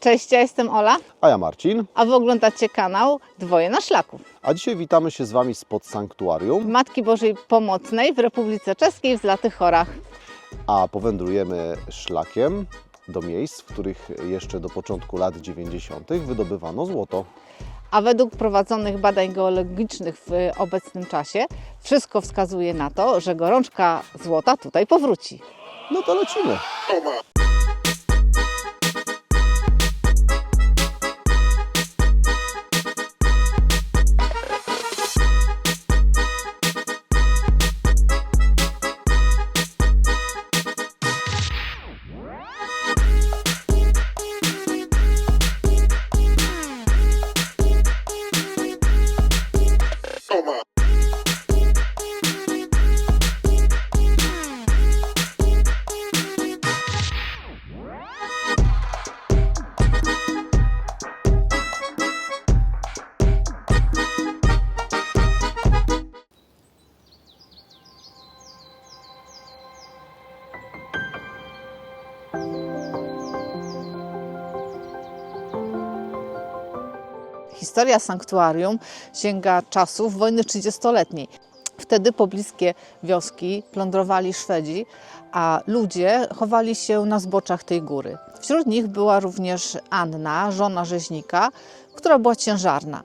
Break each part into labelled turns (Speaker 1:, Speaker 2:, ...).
Speaker 1: Cześć, ja jestem Ola,
Speaker 2: A ja Marcin,
Speaker 1: a wy oglądacie kanał Dwoje na Szlaku.
Speaker 2: a dzisiaj witamy się z Wami spod sanktuarium,
Speaker 1: Matki Bożej Pomocnej w Republice Czeskiej w Zlatych Chorach.
Speaker 2: a powędrujemy szlakiem do miejsc, w których jeszcze do początku lat 90. wydobywano złoto.
Speaker 1: A według prowadzonych badań geologicznych w obecnym czasie wszystko wskazuje na to, że gorączka złota tutaj powróci.
Speaker 2: No to lecimy.
Speaker 1: Historia sanktuarium sięga czasów wojny 30-letniej. Wtedy pobliskie wioski plądrowali Szwedzi, a ludzie chowali się na zboczach tej góry. Wśród nich była również Anna, żona rzeźnika, która była ciężarna.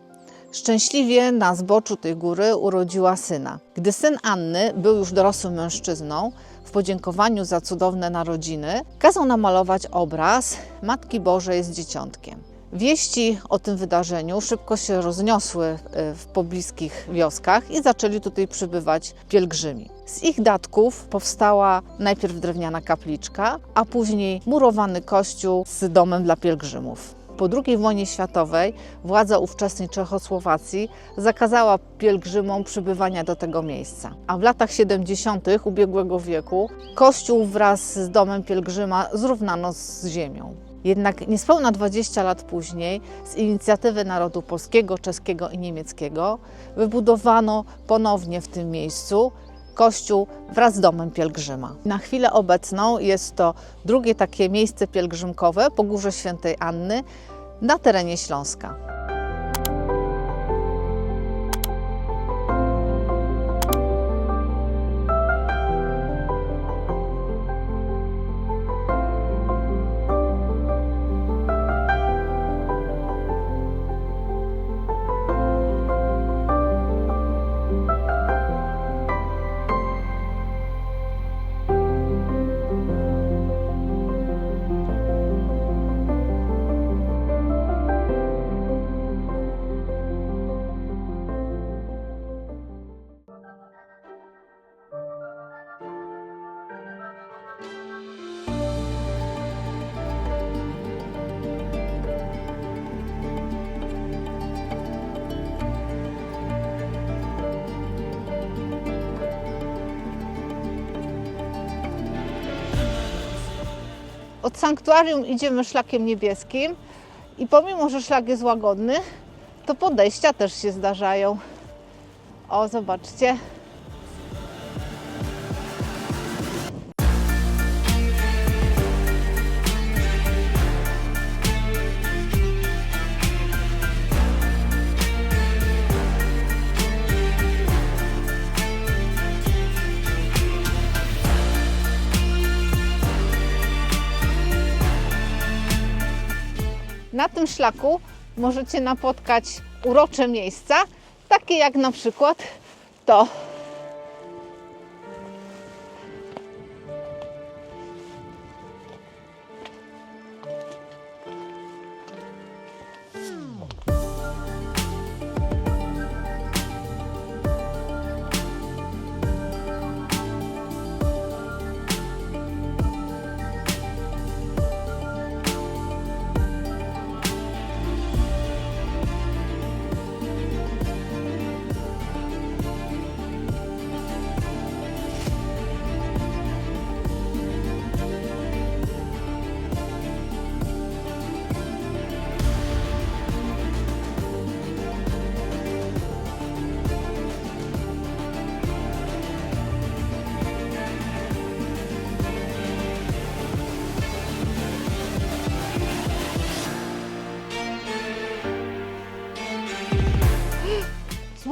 Speaker 1: Szczęśliwie na zboczu tej góry urodziła syna. Gdy syn Anny był już dorosłym mężczyzną, w podziękowaniu za cudowne narodziny, kazał namalować obraz Matki Bożej z dzieciątkiem. Wieści o tym wydarzeniu szybko się rozniosły e, w pobliskich wioskach i zaczęli tutaj przybywać pielgrzymi. Z ich datków powstała najpierw drewniana kapliczka, a później murowany kościół z domem dla pielgrzymów. Po II wojnie światowej władza ówczesnej Czechosłowacji zakazała pielgrzymom przybywania do tego miejsca. A w latach 70. ubiegłego wieku kościół wraz z domem pielgrzyma zrównano z ziemią. Jednak niespełna 20 lat później z inicjatywy narodu polskiego, czeskiego i niemieckiego wybudowano ponownie w tym miejscu kościół wraz z domem pielgrzyma. Na chwilę obecną jest to drugie takie miejsce pielgrzymkowe po Górze Świętej Anny na terenie Śląska. Od sanktuarium idziemy szlakiem niebieskim i pomimo, że szlak jest łagodny, to podejścia też się zdarzają. O, zobaczcie. Na tym szlaku możecie napotkać urocze miejsca, takie jak na przykład to.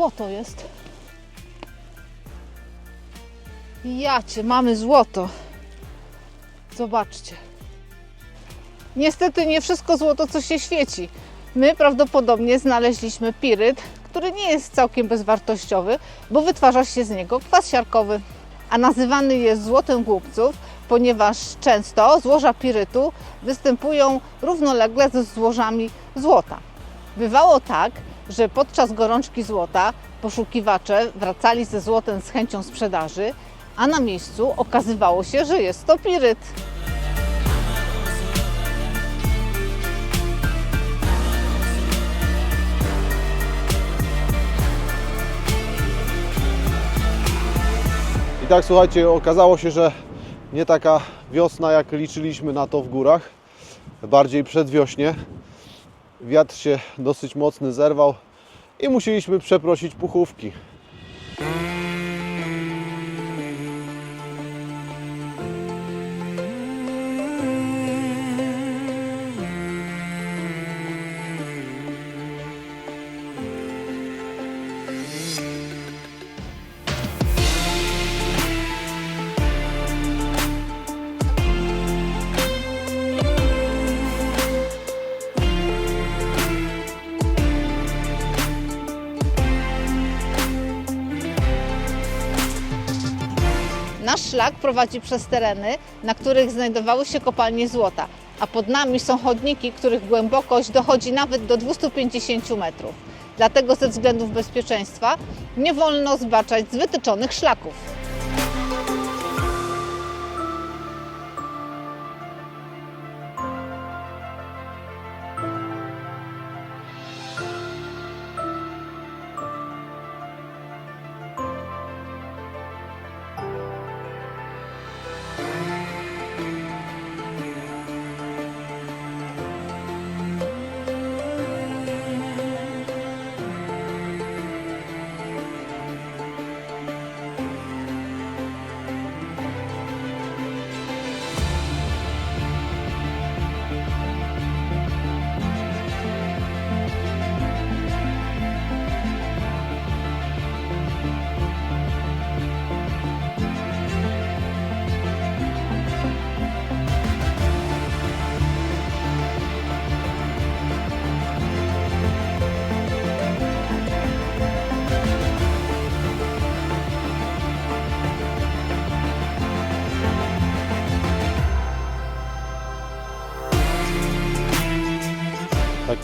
Speaker 1: Złoto jest. Jacie, mamy złoto. Zobaczcie. Niestety nie wszystko złoto, co się świeci. My prawdopodobnie znaleźliśmy piryt, który nie jest całkiem bezwartościowy, bo wytwarza się z niego kwas siarkowy. A nazywany jest złotem głupców, ponieważ często złoża pirytu występują równolegle ze złożami złota. Bywało tak, że podczas gorączki złota poszukiwacze wracali ze złotem z chęcią sprzedaży, a na miejscu okazywało się, że jest to piryt.
Speaker 2: I tak słuchajcie, okazało się, że nie taka wiosna, jak liczyliśmy na to w górach, bardziej przedwiośnie. Wiatr się dosyć mocny zerwał i musieliśmy przeprosić puchówki.
Speaker 1: Nasz szlak prowadzi przez tereny, na których znajdowały się kopalnie złota, a pod nami są chodniki, których głębokość dochodzi nawet do 250 metrów. Dlatego ze względów bezpieczeństwa nie wolno zbaczać z wytyczonych szlaków.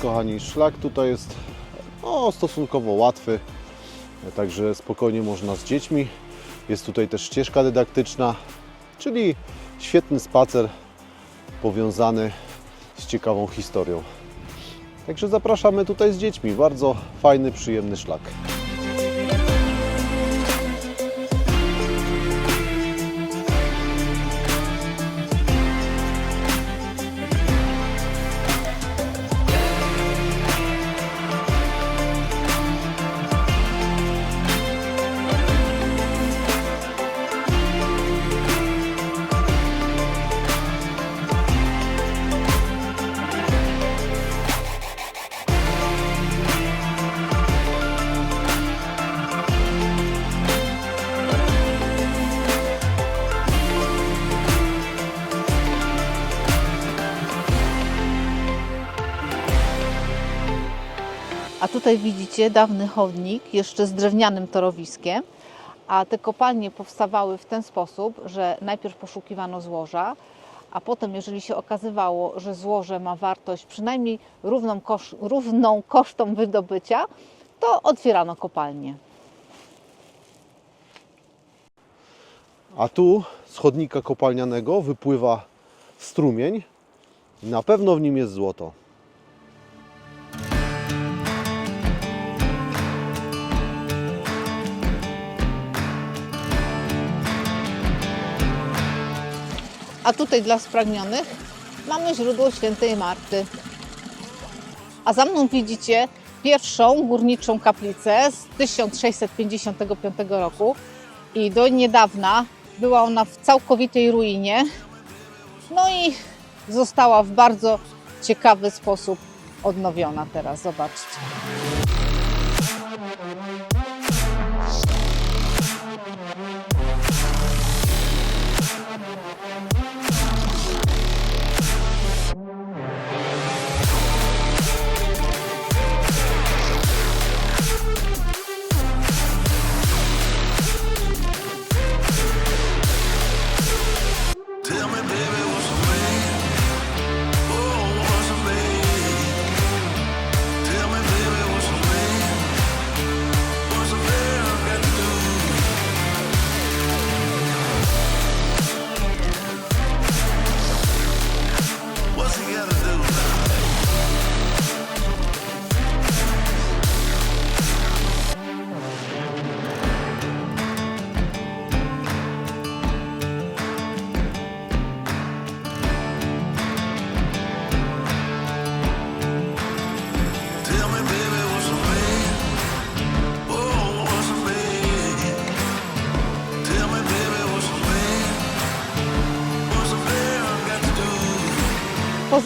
Speaker 2: Kochani, szlak tutaj jest no, stosunkowo łatwy, także spokojnie można z dziećmi. Jest tutaj też ścieżka dydaktyczna, czyli świetny spacer powiązany z ciekawą historią. Także zapraszamy tutaj z dziećmi. Bardzo fajny, przyjemny szlak.
Speaker 1: Tutaj widzicie dawny chodnik, jeszcze z drewnianym torowiskiem. A te kopalnie powstawały w ten sposób, że najpierw poszukiwano złoża, a potem, jeżeli się okazywało, że złoże ma wartość przynajmniej równą, kosz, równą kosztom wydobycia, to otwierano kopalnię.
Speaker 2: A tu z chodnika kopalnianego wypływa strumień. Na pewno w nim jest złoto.
Speaker 1: A tutaj dla spragnionych mamy źródło świętej Marty. A za mną widzicie pierwszą górniczą kaplicę z 1655 roku i do niedawna była ona w całkowitej ruinie. No i została w bardzo ciekawy sposób odnowiona teraz. Zobaczcie.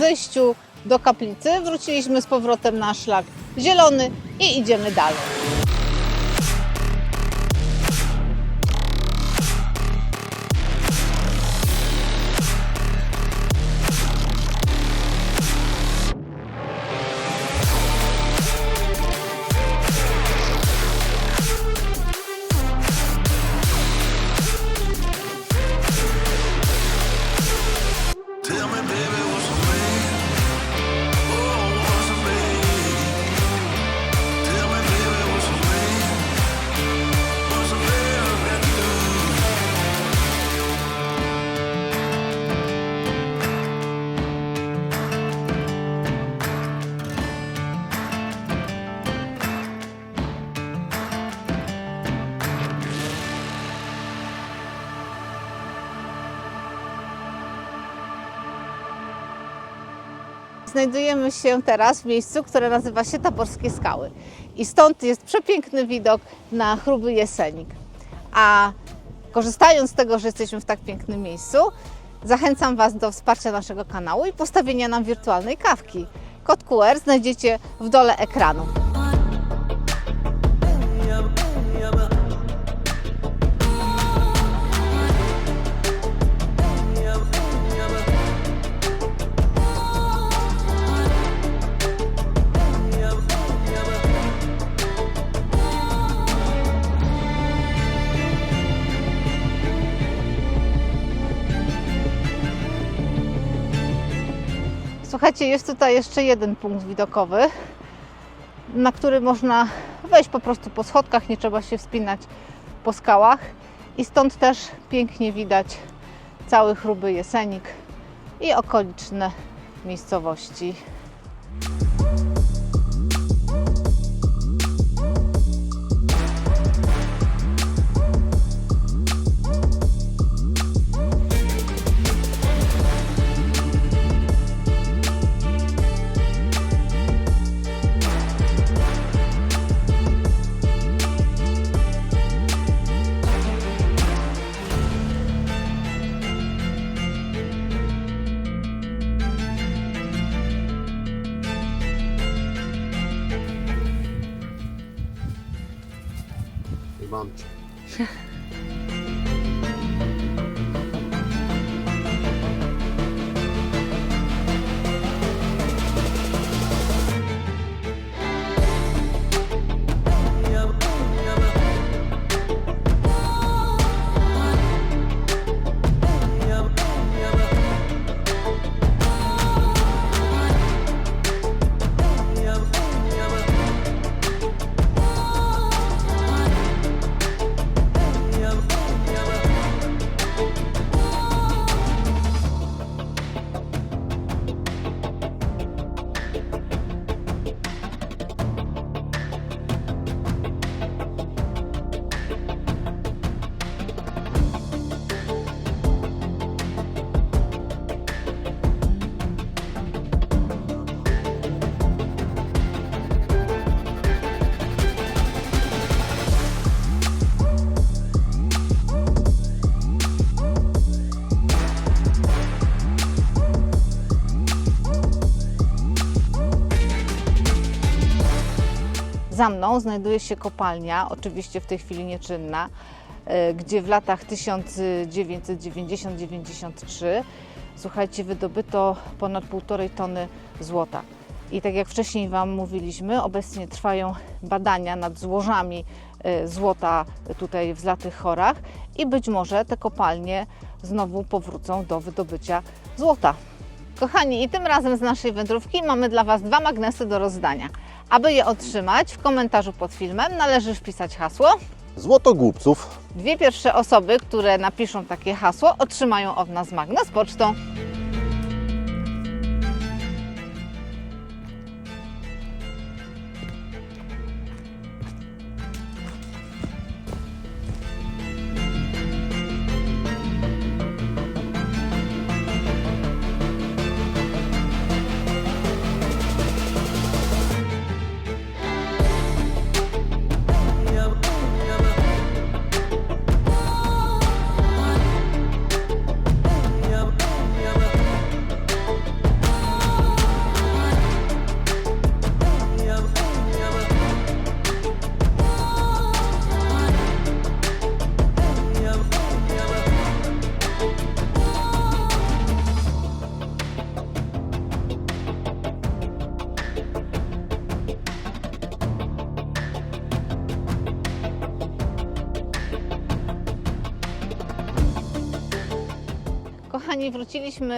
Speaker 1: Zejściu do kaplicy wróciliśmy z powrotem na szlak zielony i idziemy dalej. Znajdujemy się teraz w miejscu, które nazywa się Taborskie Skały. I stąd jest przepiękny widok na chruby Jesenik. A korzystając z tego, że jesteśmy w tak pięknym miejscu, zachęcam Was do wsparcia naszego kanału i postawienia nam wirtualnej kawki. Kod QR znajdziecie w dole ekranu. Słuchajcie, jest tutaj jeszcze jeden punkt widokowy, na który można wejść po prostu po schodkach, nie trzeba się wspinać po skałach. I stąd też pięknie widać cały chruby Jesenik i okoliczne miejscowości. Za mną znajduje się kopalnia, oczywiście w tej chwili nieczynna, e, gdzie w latach 1990-93 słuchajcie, wydobyto ponad 1,5 tony złota. I tak jak wcześniej Wam mówiliśmy, obecnie trwają badania nad złożami e, złota tutaj w Zlatych Chorach i być może te kopalnie znowu powrócą do wydobycia złota. Kochani, i tym razem z naszej wędrówki mamy dla Was dwa magnesy do rozdania. Aby je otrzymać, w komentarzu pod filmem należy wpisać hasło.
Speaker 2: Złotogłupców.
Speaker 1: Dwie pierwsze osoby, które napiszą takie hasło, otrzymają od nas magnes pocztą.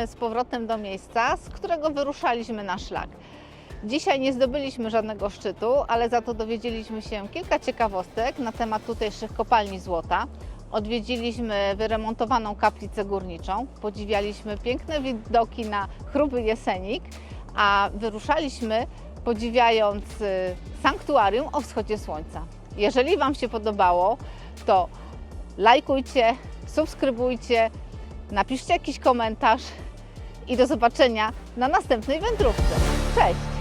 Speaker 1: Z powrotem do miejsca, z którego wyruszaliśmy na szlak. Dzisiaj nie zdobyliśmy żadnego szczytu, ale za to dowiedzieliśmy się kilka ciekawostek na temat tutejszych kopalni złota. Odwiedziliśmy wyremontowaną kaplicę górniczą, podziwialiśmy piękne widoki na chruby Jesenik, a wyruszaliśmy podziwiając y, sanktuarium o wschodzie słońca. Jeżeli Wam się podobało, to lajkujcie, subskrybujcie, napiszcie jakiś komentarz i do zobaczenia na następnej wędrówce. Cześć!